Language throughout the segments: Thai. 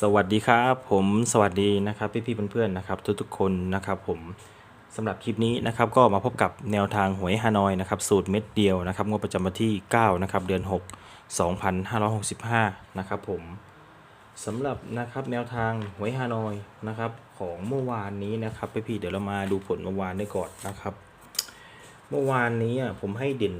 สวัสดีครับผมสวัสดีนะครับพี่ๆเพื่อนๆนะครับทุกๆคนนะครับผมสำหรับคลิปนี้นะครับก็มาพบกับแนวทางหวยฮานอยนะครับสูตรเม็ดเดียวนะครับงวดประจำวันที่9นะครับเดือน 6 2565นะครับผมสำหรับนะครับแนวทางหวยฮานอยนะครับของเมื่อวานนี้นะครับพี่ๆเดี๋ยวเรามาดูผลเมื่อวานได้ก่อนนะครับ เมื่อวานนี้อะผมให้เด่น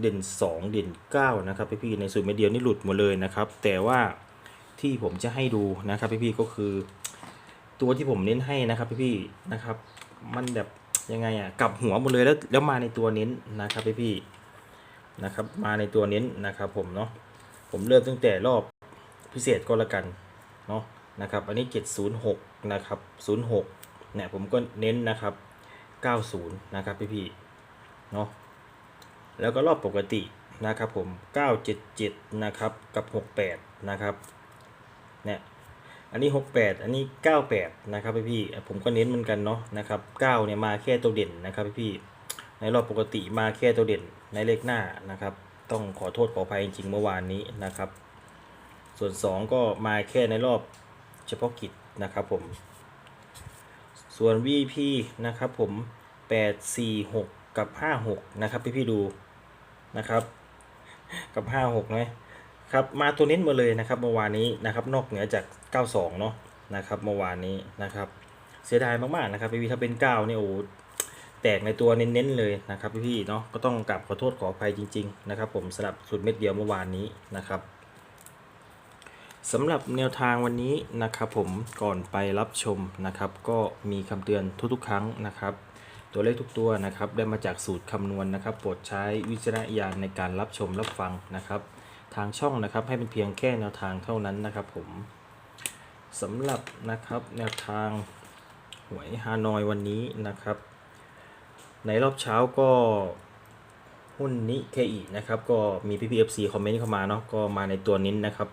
เด่น 2 เด่น9นะครับพี่ๆในสูตรเม็ดเดียวนี่หลุดหมดเลยนะครับแต่ว่า ที่ผมจะให้ดูนะครับพี่ๆก็คือ ตัวที่ผมเน้นให้นะครับพี่ๆนะครับ มันแบบยังไงอะกลับหัวหมดเลยแล้วแล้วมาในตัวเน้นนะครับพี่ๆนะครับ มาในตัวเน้นนะครับ ผมเนาะผมเริ่มตั้งแต่รอบพิเศษก็แล้วกันเนาะนะครับ อันนี้706นะครับ06เนี่ยผมก็เน้นนะครับ 90นะครับพี่ๆเนาะแล้วก็รอบปกตินะครับผม 977 นะครับ กับ 68 นะครับ อันนี้ 68 อันนี้ 98 นะครับพี่ๆผมก็เน้นเหมือนกันเนาะนะครับ9เนี่ยมาแค่ตัวเด่นนะครับพี่ๆในรอบปกติมาแค่ตัวเด่นในเลขหน้านะครับ ต้องขอโทษขออภัยจริงๆเมื่อวานนี้นะครับ ส่วน 2 ก็มาแค่ในรอบเฉพาะกิจนะครับผม ส่วน VP นะครับผม 846 กับ 56 นะครับพี่พี่ดูนะครับ กับ 56ไหม ครับมาตัวเน้นมาเลยนะครับเมื่อวานนี้นะครับนอกเหนือจาก 92 เนาะนะครับเมื่อวานนี้นะครับเสียดายมากๆนะครับพี่พี่ถ้าเป็น 9 เนี่ยโอ้แตกในตัวเน้นๆเลยนะครับพี่พี่เนาะก็ต้องกลับขอโทษขออภัยจริงๆนะครับผมสำหรับสุดเม็ดเดียวเมื่อวานนี้นะครับสำหรับแนวทางวันนี้นะครับผมก่อนไปรับชมนะครับ ก็มีคำเตือนทุกๆ ครั้งนะครับ ตัวเลขทุกตัวนะครับได้มาจากสูตรคำนวณนะครับโปรดใช้วิจารณญาณในการรับชมรับฟังนะครับ ทางช่องนะครับ ให้เป็นเพียงแค่แนวทางเท่านั้นนะครับผมสำหรับนะครับแนวทางหวยฮานอยวันนี้นะครับ ในรอบเช้าก็หุ้นนิเคอีนะครับ ก็มีพี่พีเอฟซีคอมเมนต์เข้ามาเนาะก็มาในตัวนี้นะครับ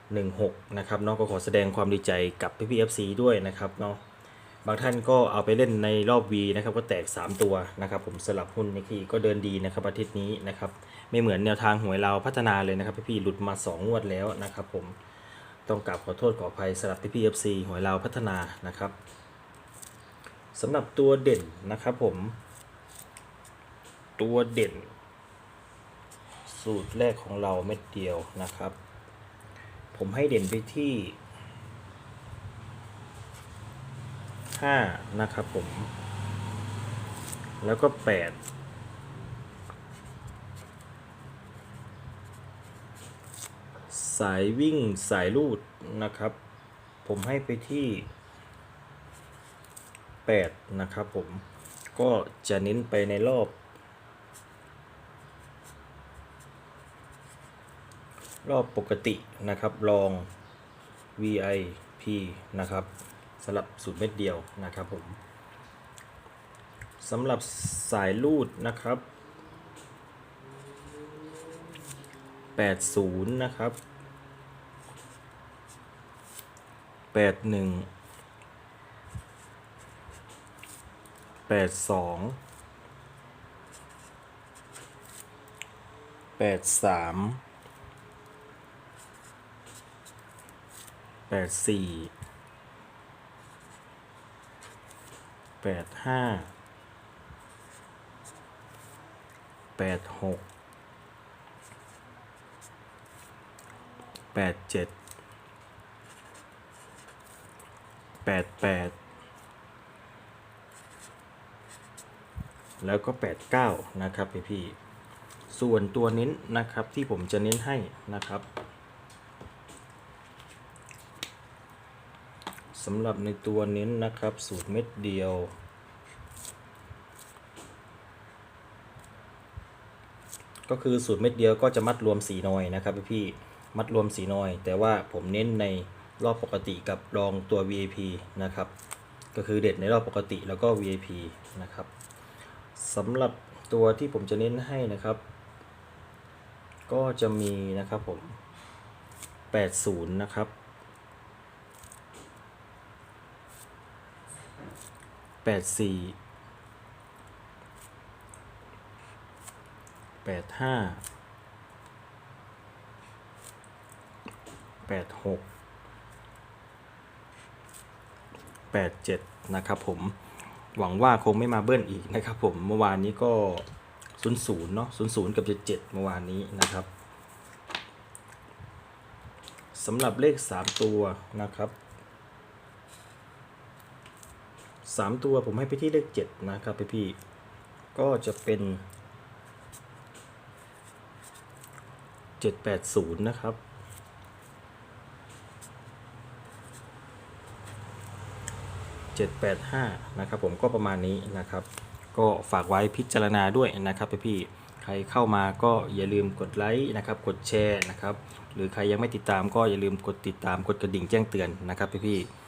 16นะครับเนาะก็ขอแสดงความดีใจกับพี่พีเอฟซีด้วยนะครับเนาะ บางท่านก็เอาไปเล่นในรอบ V นะครับก็แตก 3 ตัวนะครับผมสลับหุ้นในิเคอีก็เดินดีนะครับอาทิตย์นี้นะครับไม่เหมือนแนวทางหวยเราพัฒนาเลยนะครับพี่พี่ๆหลุดมา 2 งวดแล้วนะครับผมต้องกราบขอโทษขออภัยสำหรับพี่พีเอฟซีหวยเราพัฒนานะครับสำหรับตัวเด่นนะครับผม ตัวเด่น สูตรแรกของเราเม็ดเดียวนะครับ ผมให้เด่นไปที่ 5นะครับผม แล้วก็8สายวิ่งสายลูดนะครับ ผมให้ไปที่8นะครับผมก็จะเน้นไปในรอบ รอบปกตินะครับลอง VIP นะครับ สำหรับสูตรเม็ดเดียวนะครับผมสำหรับสายลูดนะครับ 80 นะครับ 81 82 83 84 แปดห้าแปดหกแปดเจ็ดแปดแปดแล้วก็แปดเก้านะครับพี่พี่ ส่วนตัวเน้นนะครับที่ผมจะเน้นให้นะครับ สำหรับในตัวเน้นนะครับ สูตรเม็ดเดียว ก็คือสูตรเม็ดเดียวก็จะมัดรวมสีนอยนะครับพี่ๆมัดรวมสีนอย แต่ว่าผมเน้นในรอบปกติกับรองตัว VIP นะครับ ก็คือเด็ดในรอบปกติแล้วก็ VIP นะครับสำหรับตัวที่ผมจะเน้นให้นะครับ ก็จะมีนะครับผม80 นะครับ แปดสี่แปดห้าแปดหก87นะครับผมหวังว่าคงไม่มาเบิ้ลอีกนะครับผมเมื่อวานนี้ก็00เนาะ00กับ77เมื่อวานนี้นะครับสำหรับเลข3ตัวนะครับ 3 ตัวผมให้ไปที่เลข7นะครับพี่พี่ก็จะเป็น 780 นะครับ 785 นะครับผมก็ประมาณนี้นะครับ ก็ฝากไว้พิจารณาด้วยนะครับพี่ๆใครเข้ามาก็อย่าลืมกดไลค์นะครับ กดแชร์นะครับ หรือใครยังไม่ติดตามก็อย่าลืมกดติดตามกดกระดิ่งแจ้งเตือนนะครับพี่ๆ